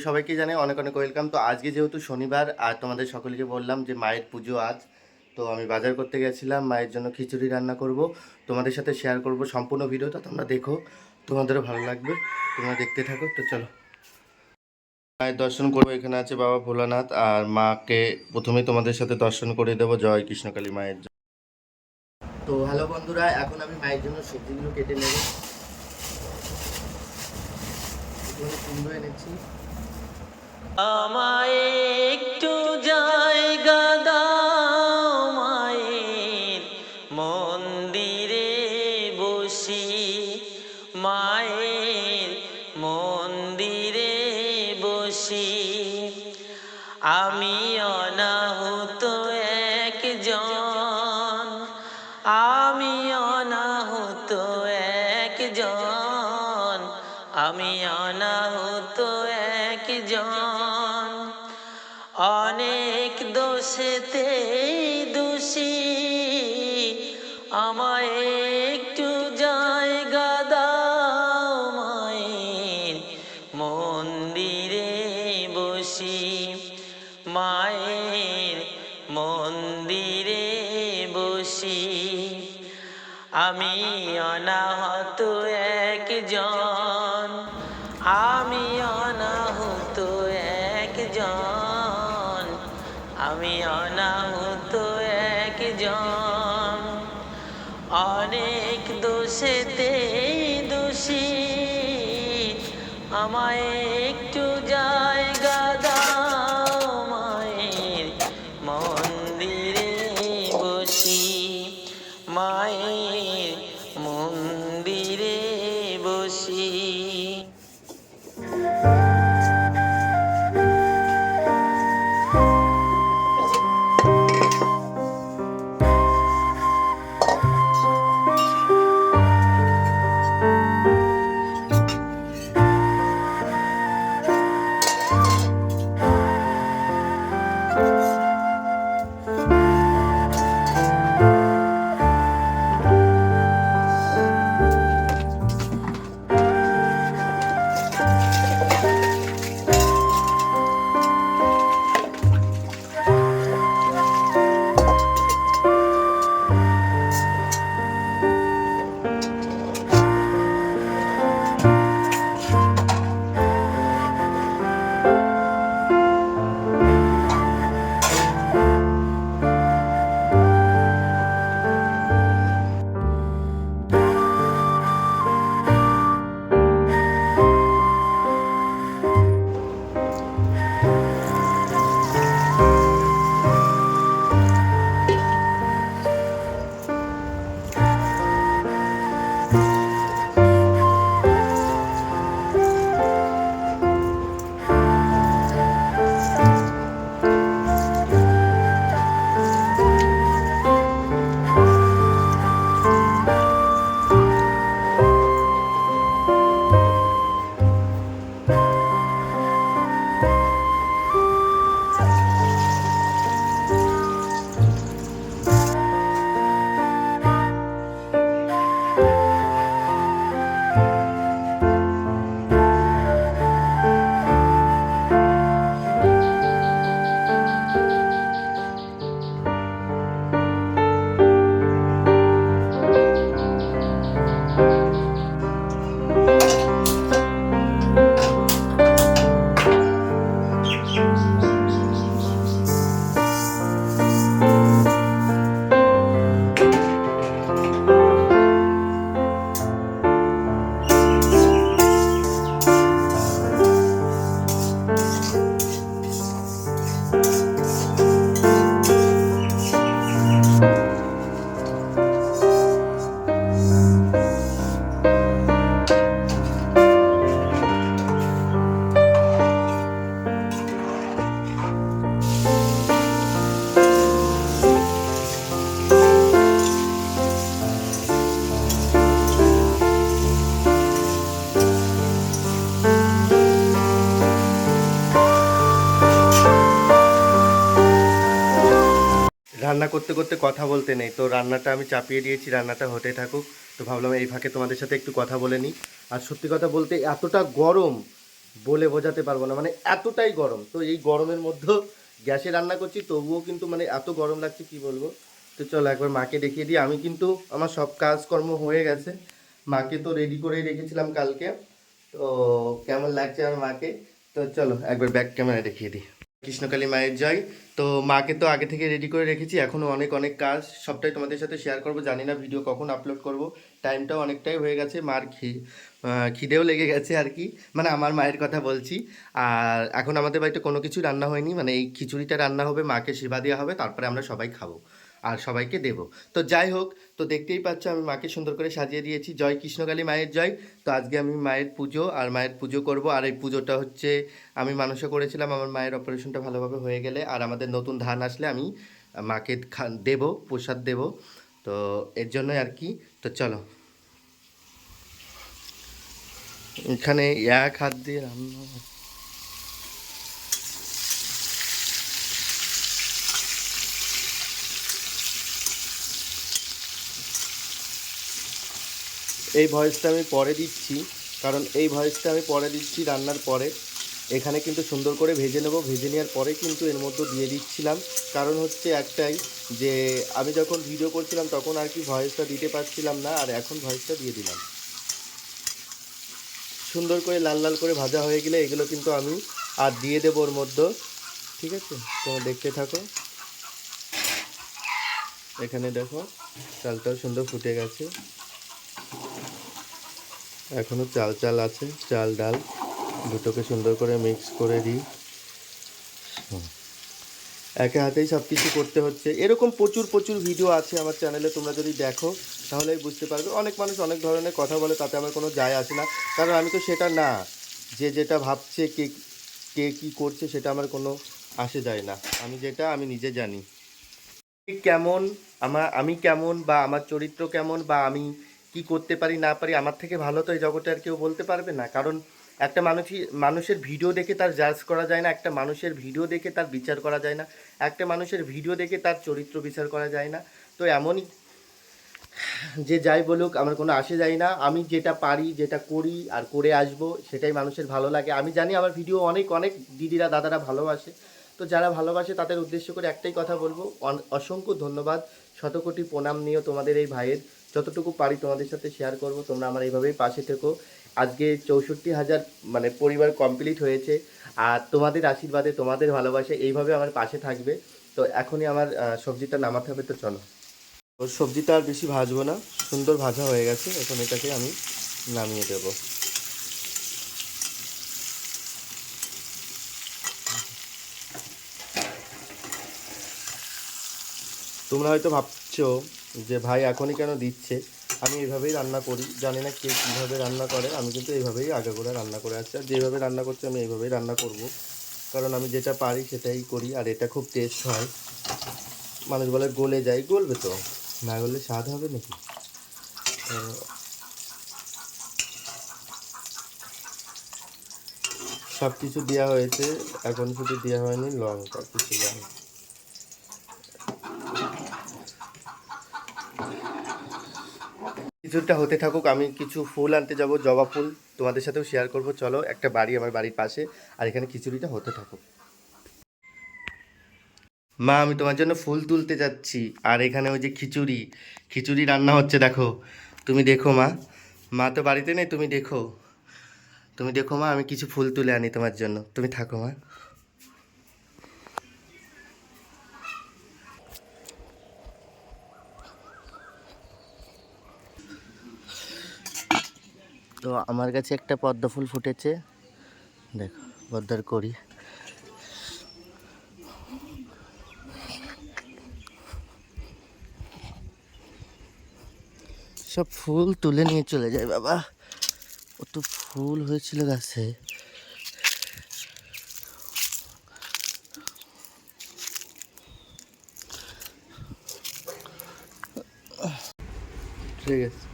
Video সবাইকে জানাই অনেক অনেক ওয়েলকাম। তো আজকে যেহেতু শনিবার, আর তোমাদের সকলকে বললাম যে মায়ের পুজো আজ, তো আমি বাজার করতে গেছিলাম, মায়ের জন্য খিচুড়ি রান্না করব। তোমাদের সাথে শেয়ার করব সম্পূর্ণ ভিডিওটা, তোমরা দেখো, তোমাদেরও ভালো লাগবে, তোমরা দেখতে থাকো, তো চলো। মায়ের দর্শন করব, এখানে আছে বাবা ভোলানাথ, আর মাকে প্রথমে তোমাদের সাথে দর্শন করে দেবো, জয় কৃষ্ণকালী মায়ের জয়। তো হ্যালো বন্ধুরা, এখন আমি মায়ের জন্য সবজিগুলো কেটে নেব। এনেছি। আমায় একটু অনেক দোষেতে দোষী। আমায় একটু জায়গা রান্না করতে করতে কথা বলতে নেই। তো রান্নাটা আমি চাপিয়ে দিয়েছি, রান্নাটা হতে থাকুক। তো ভাবলাম এই ফাঁকে তোমাদের সাথে একটু কথা বলে নিই। আর সত্যি কথা বলতে এতটা গরম বলে বোঝাতে পারব না মানে এতটাই গরম। তো এই গরমের মধ্যেও গ্যাসে রান্না করছি, তবুও কিন্তু মানে এত গরম লাগছে, কি বলব? তো চলো একবার মাকে দেখিয়ে দিই। আমি কিন্তু আমার সব কাজকর্ম হয়ে গেছে। মাকে তো রেডি করেই রেখেছিলাম কালকে। তো কেমন লাগছে আমার মাকে? তো চলো একবার ব্যাক ক্যামেরা দেখিয়ে দিই। কৃষ্ণকালী মায়ের জয়। তো মাকে তো আগে থেকে রেডি করে রেখেছি এখনও অনেক অনেক কাজ সবটাই তোমাদের সাথে শেয়ার করব। জানি না ভিডিও কখন আপলোড করব টাইমটাও অনেকটাই হয়ে গেছে, মার খি খিদেও লেগে গেছে আর কি। মানে আমার মায়ের কথা বলছি। আর এখন আমাদের বাড়িতে কোনো কিছু রান্না হয়নি মানে এই খিচুড়িটা রান্না হবে, মাকে সেবা দেওয়া হবে, তারপরে আমরা সবাই খাব। আর সবাইকে দেব। তো যাই হোক, তো দেখতেই পাচ্ছ আমি মাকে সুন্দর করে সাজিয়ে দিয়েছি। জয় কৃষ্ণকালী মায়ের জয়। তো আজকে আমি মায়ের পুজো আর মায়ের পুজো করব। আর এই পুজোটা হচ্ছে, আমি মানুষও করেছিলাম, আমার মায়ের অপারেশনটা ভালোভাবে হয়ে গেলে। আর আমাদের নতুন ধান আসলে আমি মাকে দেব, প্রসাদ দেব। তো এর জন্যই আর কি। তো চলো। এখানে এক হাত দিয়ে রান্না এই ভয়েসটা আমি পরে দিচ্ছি, কারণ এই ভয়েসটা আমি পরে দিচ্ছি রান্নার পরে। এখানে কিন্তু সুন্দর করে ভেজে নেব, ভেজে নেওয়ার পরে কিন্তু এর মধ্যে দিয়ে দিচ্ছিলাম। কারণ হচ্ছে একটাই যে, আমি যখন ভিডিও করছিলাম তখন আর কি ভয়েসটা দিতে পারছিলাম না, আর এখন ভয়েসটা দিয়ে দিলাম। সুন্দর করে লাল লাল করে ভাজা হয়ে গেলে এগুলো কিন্তু আমি আর দিয়ে দেবো ওর মধ্যে। ঠিক আছে? তোমরা দেখতে থাকো। এখানে দেখো, চালটাও সুন্দর ফুটে গেছে। এখনও চাল চাল আছে, চাল, ডাল দুটোকে সুন্দর করে মিক্স করে দিই। একে হাতেই সব কিছু করতে হচ্ছে। এরকম প্রচুর প্রচুর ভিডিও আছে আমার চ্যানেলে তোমরা যদি দেখো, তাহলেই বুঝতে পারবে। অনেক মানুষ অনেক ধরনের কথা বলে, তাতে আমার কোনো যায় আসে না। কারণ আমি তো সেটা না, যে যেটা ভাবছে, কে কে কী করছে, সেটা আমার কোনো আসে যায় না। আমি যেটা, আমি নিজে জানি। কেমন আমার আমি কেমন বা আমার চরিত্র কেমন বা আমি কি করতে পারি, না পারি, আমার থেকে ভালো তো এই জগতে আর কেউ বলতে পারবে না। কারণ একটা মানুষই, মানুষের ভিডিও দেখে তার জাজ করা যায় না, একটা মানুষের ভিডিও দেখে তার বিচার করা যায় না, একটা মানুষের ভিডিও দেখে তার চরিত্র বিচার করা যায় না। তো এমনই যে যাই বলুক, আমার কোনো আসে যায় না। আমি যেটা পারি, যেটা করি আর করে আসব, সেটাই মানুষের ভালো লাগে। আমি জানি আমার ভিডিও অনেক অনেক দিদিরা, দাদারা ভালোবাসে। তো যারা ভালোবাসে তাদের উদ্দেশ্য করে একটাই কথা বলব অসংখ্য ধন্যবাদ। শতকোটি প্রণাম নিয়েও তোমাদের এই ভাইয়ের যতটুকু পারি তোমাদের সাথে শেয়ার করব, তোমরা আমার এইভাবেই পাশে থেকো। আজকে চৌষট্টি হাজার মানে পরিবার কমপ্লিট হয়েছে, আর তোমাদের আশীর্বাদে, তোমাদের ভালোবাসা, এইভাবে আমার পাশে থাকবে। তো এখনই আমার সবজিটা নামাতে হবে, তো চলো। ওর সবজিটা আর বেশি ভাজবো না, সুন্দর ভাজা হয়ে গেছে, এখন এটাকে আমি নামিয়ে দেব। তোমরা হয়তো ভাবছ যে ভাই এখনই কেন দিচ্ছে? আমি এইভাবেই রান্না করি। জানি না কে কীভাবে রান্না করে। আমি কিন্তু এইভাবেই আগে করে রান্না করে আসছি। আর যেভাবে রান্না করছি, আমি এইভাবেই রান্না করব। কারণ আমি যেটা পারি সেটাই করি, আর এটা খুব টেস্ট হয়। মানুষ বলে গলে যায়, গলবে তো। না গলে স্বাদ হবে নাকি? সব কিছু দেওয়া হয়েছে। এখন শুধু দেওয়া হয়নি, লঙ্কা কিছু লঙ্কা কিছুটা হতে থাকুক, আমি কিছু ফুল আনতে যাব, জবা ফুল তোমাদের সাথেও শেয়ার করব। চলো, একটা বাড়ি আমার বাড়ির পাশে, আর এখানে খিচুড়িটা হতে থাকুক। মা, আমি তোমার জন্য ফুল তুলতে যাচ্ছি, আর এখানে ওই যে খিচুড়ি খিচুড়ি রান্না হচ্ছে দেখো। তুমি দেখো মা মা তো বাড়িতে নেই, তুমি দেখো। তুমি দেখো মা, আমি কিছু ফুল তুলে আনি তোমার জন্য। তুমি থাকো মা। তো আমার কাছে একটা পদ্ম ফুল ফুটেছে। দেখো, পদ্মার করি সব ফুল তুলে নিয়ে চলে যায় বাবা। কত ফুল হয়েছিল গাছে। ঠিক আছে।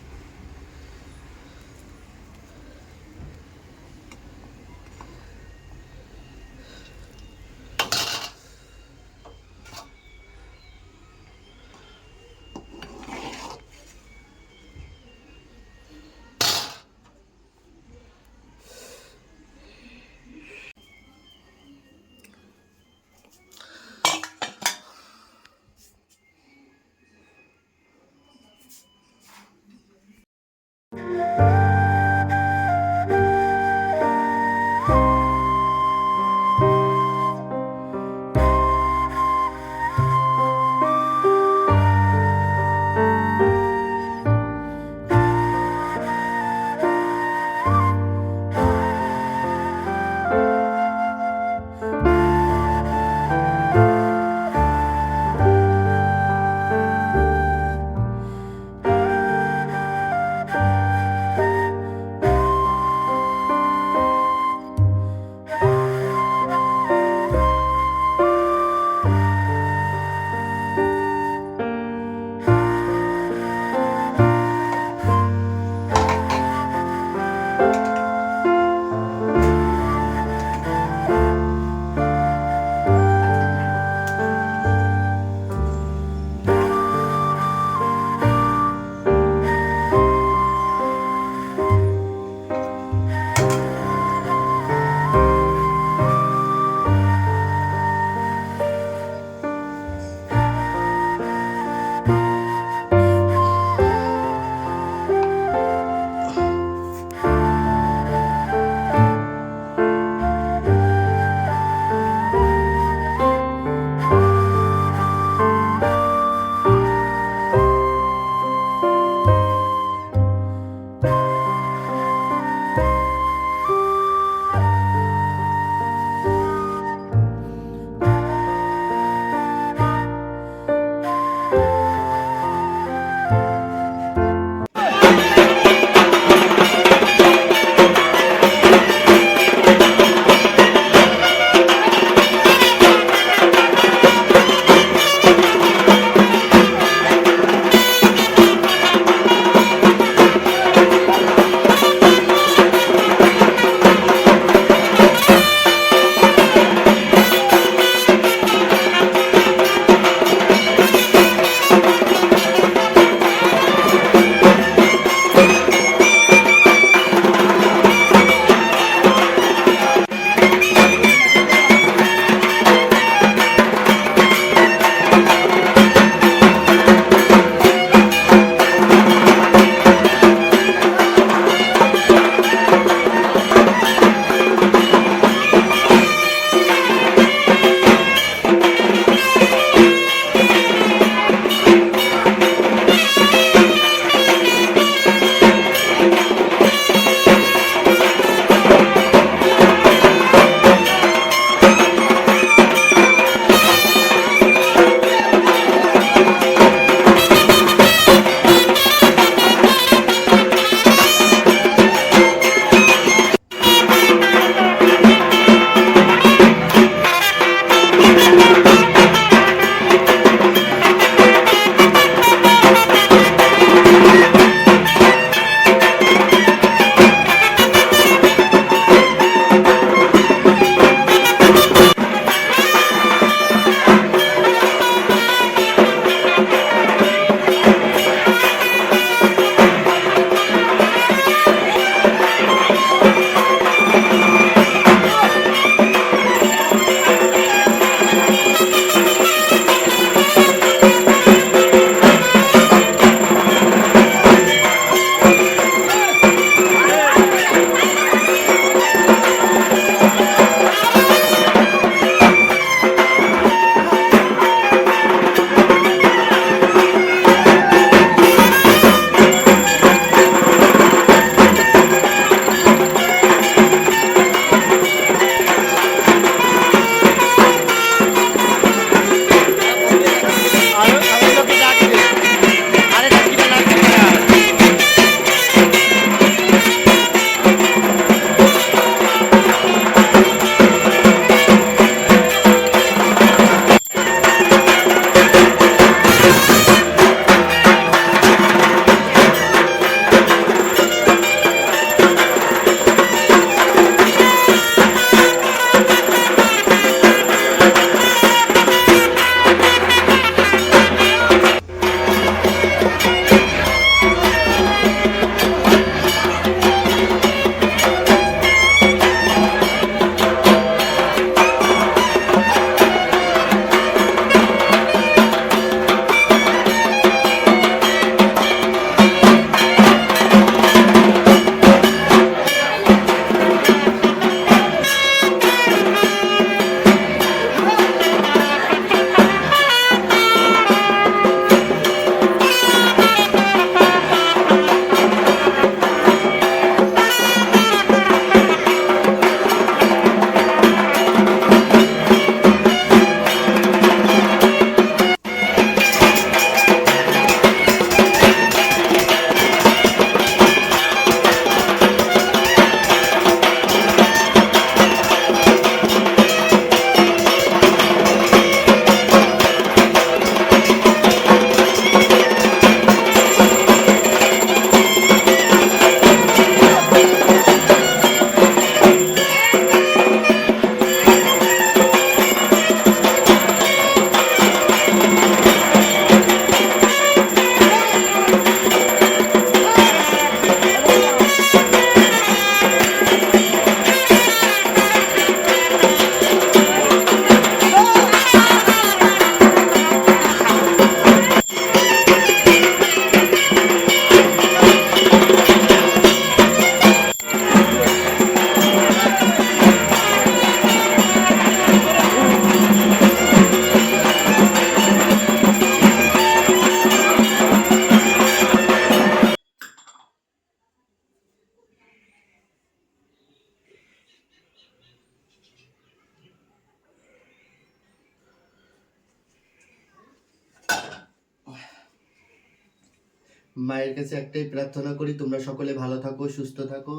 মায়ের কাছে একটাই প্রার্থনা করি, তোমরা সকলে ভালো থাকো, সুস্থ থাকো।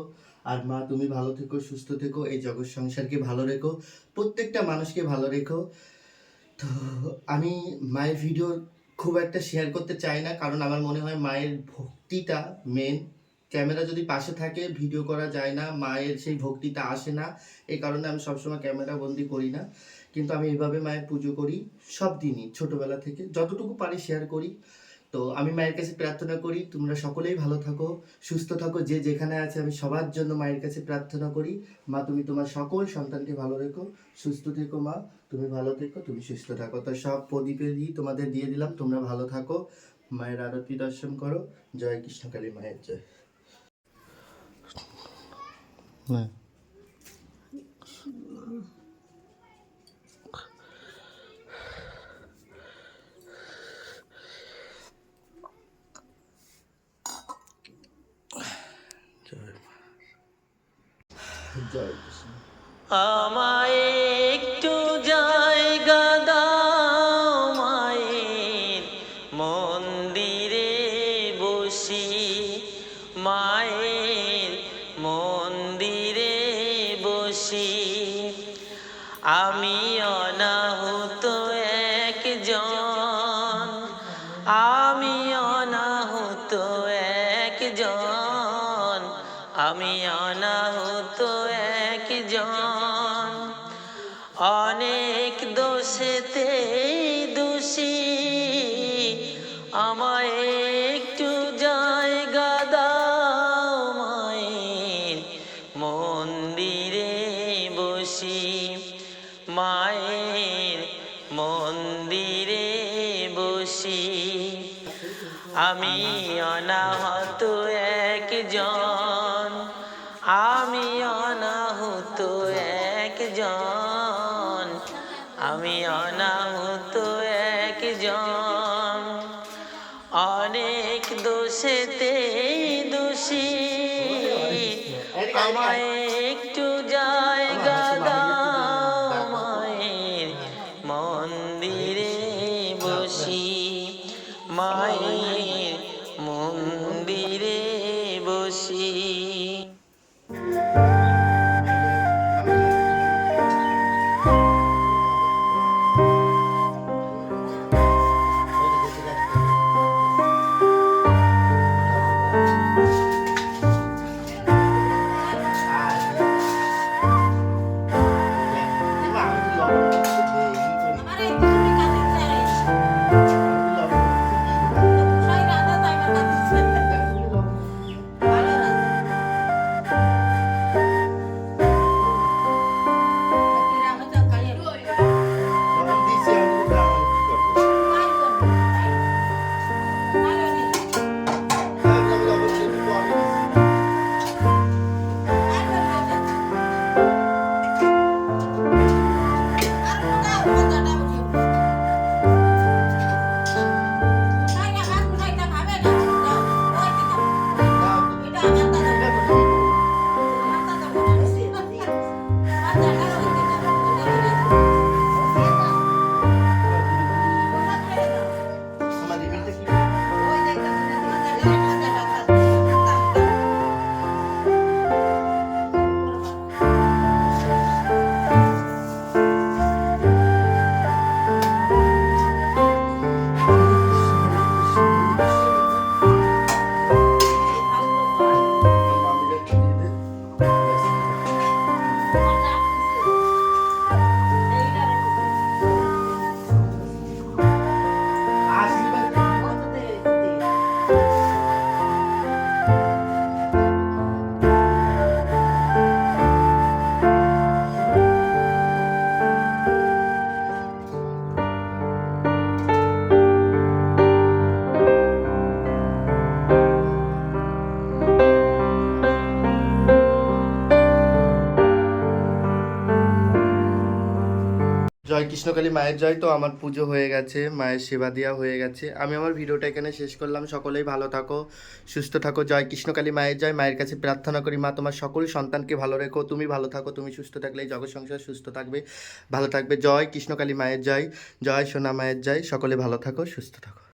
আর মা, তুমি ভালো থেকো, সুস্থ থেকো, এই জগৎ সংসারকে ভালো রেখো, প্রত্যেকটা মানুষকে ভালো রেখো। তো আমি মায়ের ভিডিও খুব একটা শেয়ার করতে চাই না, কারণ আমার মনে হয় মায়ের ভক্তিটা মেন ক্যামেরা যদি পাশে থাকে ভিডিও করা যায় না, মায়ের সেই ভক্তিটা আসে না, এই কারণে আমি সবসময় ক্যামেরা বন্দি করি না। কিন্তু আমি এইভাবে মায়ের পুজো করি, সব দিনই, ছোটোবেলা থেকে যতটুকু পারি শেয়ার করি। তো আমি মায়ের কাছে প্রার্থনা করি, তোমরা সকলেই ভালো থাকো, সুস্থ থাকো, যে যেখানে আছে আমি সবার জন্য মায়ের কাছে প্রার্থনা করি। মা, তুমি তোমার সকল সন্তানকে ভালো রেখো, সুস্থ থেকো মা, তুমি ভালো থেকো, তুমি সুস্থ থাকো। তো সব প্রদীপেরই তোমাদের দিয়ে দিলাম, তোমরা ভালো থাকো। মায়ের আরতি দর্শন করো, জয় কৃষ্ণকালী মায়ের জয়। হ্যাঁ। আমায় একটু জায়গা মায়ের মন্দিরে বসি। মায়ের মন্দিরে বসি। আমি অনাহুত একজন। আমি অনাহুত একজন। আমি অনাহুত একজন অনেক দোষেতে দোষী আমায় কৃষ্ণকালী মায়ের জয় তো আমার পুজো হয়ে গেছে, মায়ের সেবা দেওয়া হয়ে গেছে। আমি আমার ভিডিওটা এখানে শেষ করলাম। সকলেই ভালো থাকো, সুস্থ থাকো। জয় কৃষ্ণকালী মায়ের জয়। মায়ের কাছে প্রার্থনা করি, মা তোমার সকল সন্তানকে ভালো রেখো। তুমি ভালো থাকো, তুমি সুস্থ থাকলে জগৎ সংসার সুস্থ থাকবে। ভালো থাকবে। জয় কৃষ্ণকালী মায়ের জয়। জয় সোনা মায়ের জয়। সকলে ভালো থাকো, সুস্থ থাকো।